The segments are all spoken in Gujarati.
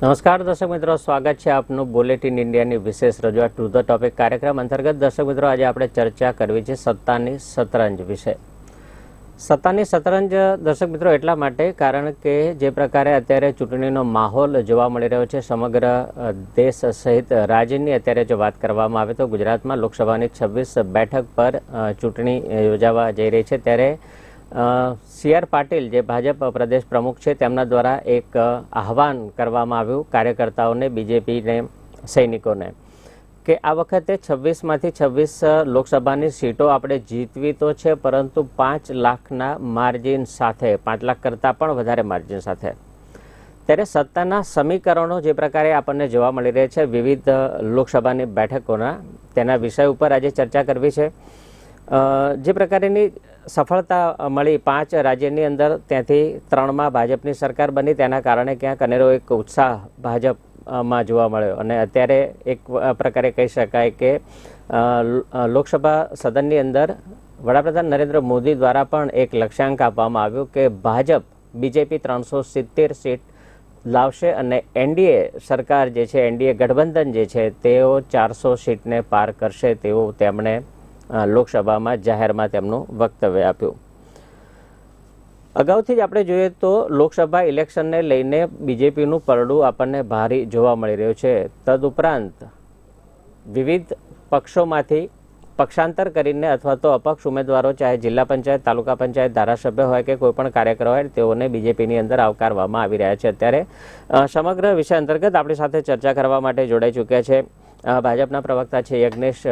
નમસ્કાર, દર્શક મિત્રો. સ્વાગત છે આપનું બુલેટિન ઇન્ડિયાની વિશેષ રજૂઆત ટુ ધ ટોપિક કાર્યક્રમ અંતર્ગત. દર્શક મિત્રો, આજે આપણે ચર્ચા કરવી છે સત્તાની શતરંજ વિશે. સત્તાની શતરંજ, દર્શક મિત્રો, એટલા માટે કારણ કે જે પ્રકારે અત્યારે ચૂંટણીનો માહોલ જોવા મળી રહ્યો છે, સમગ્ર દેશ સહિત રાજ્યની અત્યારે જો વાત કરવામાં આવે તો ગુજરાતમાં લોકસભાની છવ્વીસ બેઠક પર ચૂંટણી યોજાવા જઈ રહી છે. ત્યારે સી આર પાટીલ, જે ભાજપ પ્રદેશ પ્રમુખ છે, તેમના દ્વારા એક આહવાન કરવામાં આવ્યું કાર્યકર્તાઓને, બીજેપીને, સૈનિકોને કે આ વખતે છવ્વીસમાંથી છવ્વીસ લોકસભાની સીટો આપણે જીતવી તો છે, પરંતુ પાંચ લાખના માર્જિન સાથે, પાંચ લાખ કરતાં પણ વધારે માર્જિન સાથે. ત્યારે સત્તાના સમીકરણો જે પ્રકારે આપણને જોવા મળી રહ્યા છે, વિવિધ લોકસભાની બેઠકોના, તેના વિષય ઉપર આજે ચર્ચા કરવી છે. જે પ્રકારેની સફળતા મળી પાંચ રાજ્યની અંદર ત્યાંથી ત્રણમાં ભાજપની સરકાર બની. તેના કારણે ક્યાંક અનેરો એક ઉત્સાહ ભાજપમાં જોવા મળ્યો. અને અત્યારે એક પ્રકારે કહી શકાય કે લોકસભા સદનની અંદર વડાપ્રધાન નરેન્દ્ર મોદી દ્વારા પણ એક લક્ષ્યાંક આપવામાં આવ્યું કે ભાજપ બીજેપી ત્રણસો સિત્તેર સીટ લાવશે અને એનડીએ સરકાર જે છે, એનડીએ ગઠબંધન જે છે, તેઓ ચારસો સીટને પાર કરશે તેવું તેમણે લોકસભામાં જાહેરમાં તેમનું વક્તવ્ય આપ્યું. અગાઉથી જ આપણે જોઈએ તો લોકસભા ઇલેક્શનને લઈને બીજેપીનું પરડું આપણને ભારી જોવા મળી રહ્યું છે. તદુપરાંત વિવિધ પક્ષોમાંથી પક્ષાંતર કરીને અથવા તો અપક્ષ ઉમેદવારો, ચાહે જિલ્લા પંચાયત, તાલુકા પંચાયત, ધારાસભ્ય હોય કે કોઈ પણ કાર્યકર હોય, તેઓને બીજેપીની અંદર આવકારવામાં આવી રહ્યા છે. અત્યારે સમગ્ર વિષય અંતર્ગત આપણી સાથે ચર્ચા કરવા માટે જોડાઈ ચૂક્યા છે. ભાજપના પ્રવક્તા છે યજ્ઞેશ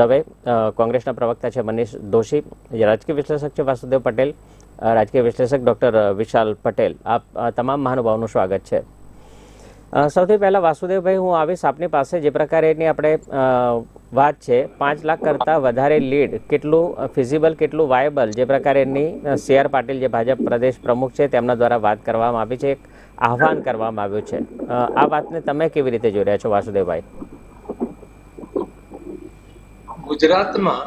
દવે. કોંગ્રેસના પ્રવક્તા છે મનીષ દોશી. રાજકીય વિશ્લેષક છે વાસુદેવ પટેલ. રાજકીય વિશ્લેષક ડોક્ટર વિશાલ પટેલ. આપ તમામ મહાનુભાવનું સ્વાગત છે. સૌથી પહેલાં વાસુદેવભાઈ, હું આવીશ આપની પાસે. જે પ્રકારેની આપણે વાત છે, પાંચ લાખ કરતાં વધારે લીડ, કેટલું ફિઝિબલ કેટલું વાયેબલ જે પ્રકારેની સી. આર. પાટીલ, જે ભાજપ પ્રદેશ પ્રમુખ છે, તેમના દ્વારા વાત કરવામાં આવી છે, એક આહવાન કરવામાં આવ્યું છે. આ વાતને તમે કેવી રીતે જોઈ છો વાસુદેવભાઈ? ગુજરાતમાં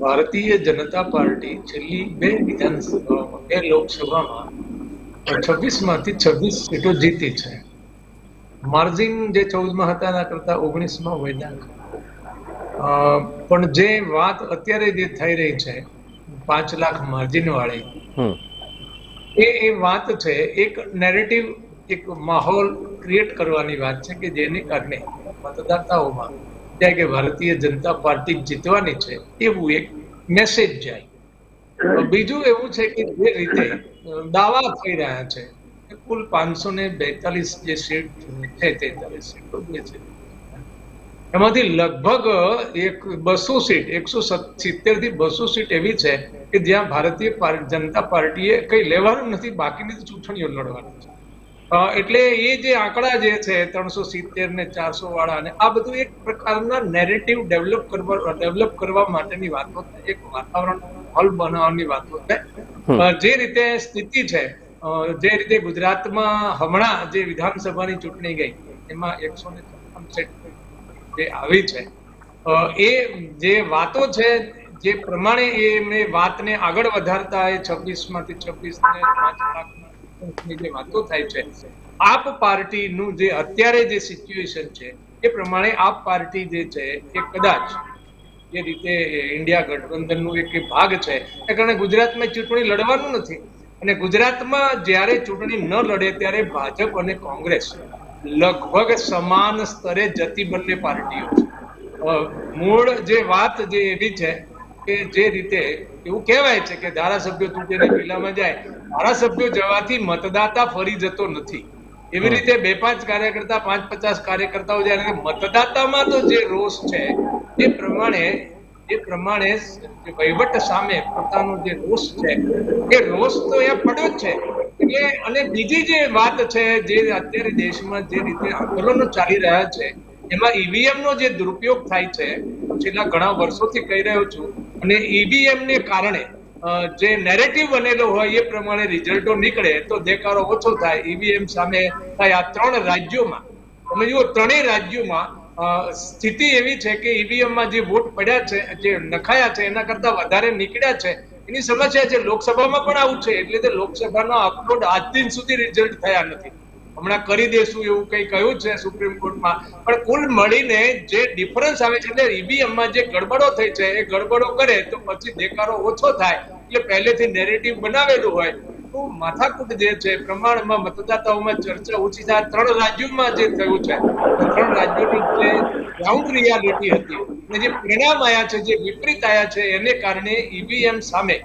ભારતીય જનતા પાર્ટી છેલ્લી બે વિધાનસભામાં બે લોકસભામાં છવ્વીસમાંથી છવ્વીસ સીટો જીતી છે. માર્જિન જે ચૌદમાં હતા એના કરતા ઓગણીસમાં વધ્યા. પણ જે વાત અત્યારે જે થઈ રહી છે પાંચ લાખ માર્જિન વાળી એ એ વાત છે એક નેરેટિવ એક માહોલ ક્રિએટ કરવાની વાત છે કે જેને કારણે મતદાતાઓમાં કે ભારતીય જનતા પાર્ટી જીતવાની છે, એવું એક મેસેજ જાય. બીજું એવું છે કે જે રીતે દાવા થઈ રહ્યા છે કુલ પાંચસો ને બેતાલીસ જે સીટ છે, તેતાલીસ સીટો જે છે, એમાંથી લગભગ એક બસો સીટ, એકસો સિત્તેરથી બસો સીટ એવી છે કે જ્યાં ભારતીય જનતા પાર્ટીએ કઈ લેવાનું નથી, બાકીની ચૂંટણીઓ લડવાની છે. એટલે એ જે આંકડા જે છે ત્રણસો સિત્તેર ને ચારસો વાળા ને આ બધું એક પ્રકારના નેરેટિવ ડેવલપ કરવા ડેવલપ કરવા માટેની વાતો છે. એક વાતાવરણ હોલ બનાવવાની વાતો છે જે રીતે સ્થિતિ છે જે રીતે ગુજરાતમાં હમણાં જે વિધાનસભાની ચૂંટણી ગઈ એમાં એકસો ને છપ્પન જે આવી છે એ જે વાતો છે જે પ્રમાણે એ એમણે વાતને આગળ વધારતા એ છવ્વીસમાંથી છવ્વીસ ને પાંચ લાખની જે વાતો થાય છે. આપ પાર્ટીનું જે અત્યારે જે સિચ્યુએશન છે, એ પ્રમાણે આપ પાર્ટી જે છે, એ કદાચ જે રીતે ઇન્ડિયા ગઠબંધનનું એક ભાગ છે. એ કારણે ગુજરાતમાં ચૂંટણી લડવાનું નથી. અને ગુજરાતમાં જ્યારે ચૂંટણી ન લડે ત્યારે ભાજપ અને કોંગ્રેસ લગભગ સમાન સ્તરે જતી બંને પાર્ટીઓ મૂળ જે વાત જે એવી છે કે જે રીતે એવું કહેવાય છે કે ધારાસભ્યો ચૂંટણી પેલામાં જાય ધારાસભ્યો જવાથી મતદાતા ફરી જતો નથી. એવી રીતે બે પાંચ કાર્યકર્તા પાંચ પચાસ કાર્યકર્તાઓ જ્યારે મતદાતામાં તો જે રોષ છે એ પ્રમાણે એ પ્રમાણે વહીવટ સામે પોતાનો જે રોષ છે એ રોષ તો અહીંયા પડ્યો જ છે. એટલે અને બીજી જે વાત છે જે અત્યારે દેશમાં જે રીતે આંદોલનો ચાલી રહ્યા છે એમાં ઈવીએમ નો જે દુરુપયોગ થાય છે છેલ્લા ઘણા વર્ષોથી કહી રહ્યો છું, અને ઈવીએમ ને કારણે જે નેરેટિવ બનેલો હોય એ પ્રમાણે રિઝલ્ટો નીકળે, તો દેખાડો ઓછો થાય. ઈવીએમ સામે થાય આ ત્રણ રાજ્યોમાં. તમે જુઓ, ત્રણેય રાજ્યોમાં સ્થિતિ એવી છે કે ઈવીએમમાં જે વોટ પડ્યા છે, જે નખાયા છે, એના કરતા વધારે નીકળ્યા છે. એની સમસ્યા છે, લોકસભામાં પણ આવું છે, એટલે તે લોકસભાનો અપલોડ આજ દિન સુધી રિઝલ્ટ થયા નથી. હમણાં કરી દેશું એવું કંઈ કહ્યું છે સુપ્રીમ કોર્ટમાં પણ કુલ મળીને જે ડિફરન્સ આવે છે, એટલે ઈવીએમમાં જે ગડબડો થઈ છે, એ ગડબડો કરે તો પછી દેકારો ઓછો થાય. એટલે પહેલેથી નેરેટિવ બનાવેલું હોય. તો માથાકૂટ જે છે, પ્રમાણમાં મતદાતાઓમાં ચર્ચા ઓછી થાય ત્રણ રાજ્યોમાં જે થયું છે ત્રણ રાજ્યોની જે ગ્રાઉન્ડ રિયાલિટી હતી અને જે પરિણામ આયા છે, જે વિપરીત આયા છે, એને કારણે ઈવીએમ સામે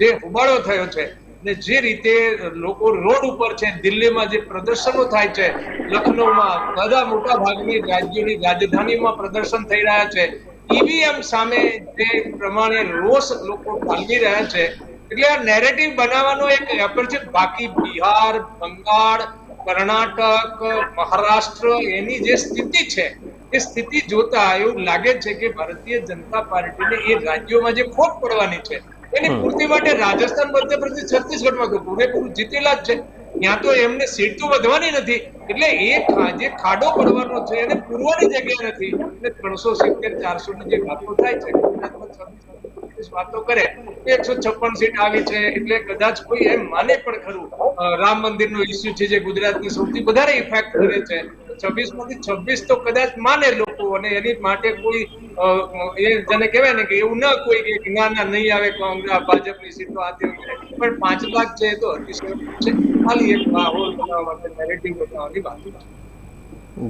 જે હોબાળો થયો છે ને જે રીતે લોકો રોડ ઉપર છે, દિલ્હીમાં જે પ્રદર્શનો થાય છે લખનૌમાં બધા મોટા ભાગની રાજ્યોની રાજધાનીમાં પ્રદર્શન થઈ રહ્યા છે, ઈવીએમ સામે જે પ્રમાણે રોષ લોકો ઠાલવી રહ્યા છે, એટલે આ નેરેટિવ બનાવવાનો એક એફર્ટ છે, બાકી બિહાર, બંગાળ, કર્ણાટક, મહારાષ્ટ્ર એની જે સ્થિતિ છે, એ સ્થિતિ જોતા એવું લાગે છે કે ભારતીય જનતા પાર્ટીને એ રાજ્યોમાં જે ખોટ પડવાની છે એની પૂર્તિ માટે રાજસ્થાન મધ્યપ્રદેશ છત્તીસગઢમાં તો પૂરેપૂરું જીતેલા જ છે. ત્યાં તો એમને સીટ તો વધવાની નથી. એટલે એ જે ખાડો પડવાનો છે એને પૂરવાની જગ્યા નથી. એટલે ત્રણસો સિત્તેર ચારસો ની જે વાતો થાય છે ગુજરાતમાં 26 પચીસ વાતો કરે એકસો છપ્પન સીટ આવી છે. એટલે કદાચ કોઈ એમ માને પણ ખરું રામ મંદિર નો ઇસ્યુ છે જે ગુજરાતની સૌથી વધારે ઇફેક્ટ કરે છે. છવ્વીસમાંથી છવ્વીસ તો કદાચ માને લોકો અને એની માટે કોઈ એ જેને કહેવાય ને કે એવું ન કોઈ કે ના ના, નહીં આવે કોંગ્રેસ ભાજપની સીટો આતી પણ પાંચ લાખ છે તો અતિશય છે, ખાલી એક માહોલ બનાવવા માટે નેરેટિવ બનાવવાની વાત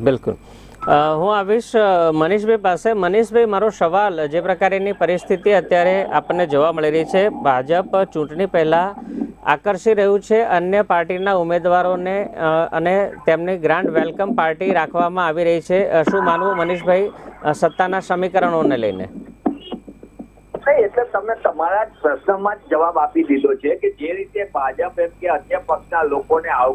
બિલકુલ. હું આવીશ મનીષભાઈ પાસે. મનીષભાઈ, મારો સવાલ, જે પ્રકારની પરિસ્થિતિ અત્યારે આપણને જોવા મળી રહી છે, ભાજપ ચૂંટણી પહેલાં આકર્ષી રહ્યું છે. અન્ય પાર્ટીના ઉમેદવારોને અને તેમની ગ્રાન્ડ વેલકમ પાર્ટી રાખવામાં આવી રહી છે. શું માનવું મનીષભાઈ સત્તાના સમીકરણોને લઈને? એટલે તમે તમારા પ્રશ્નમાં જ જવાબ આપી દીધો છે કે જે રીતે ભાજપ એમ કે અન્ય પક્ષના લોકોને આવકાર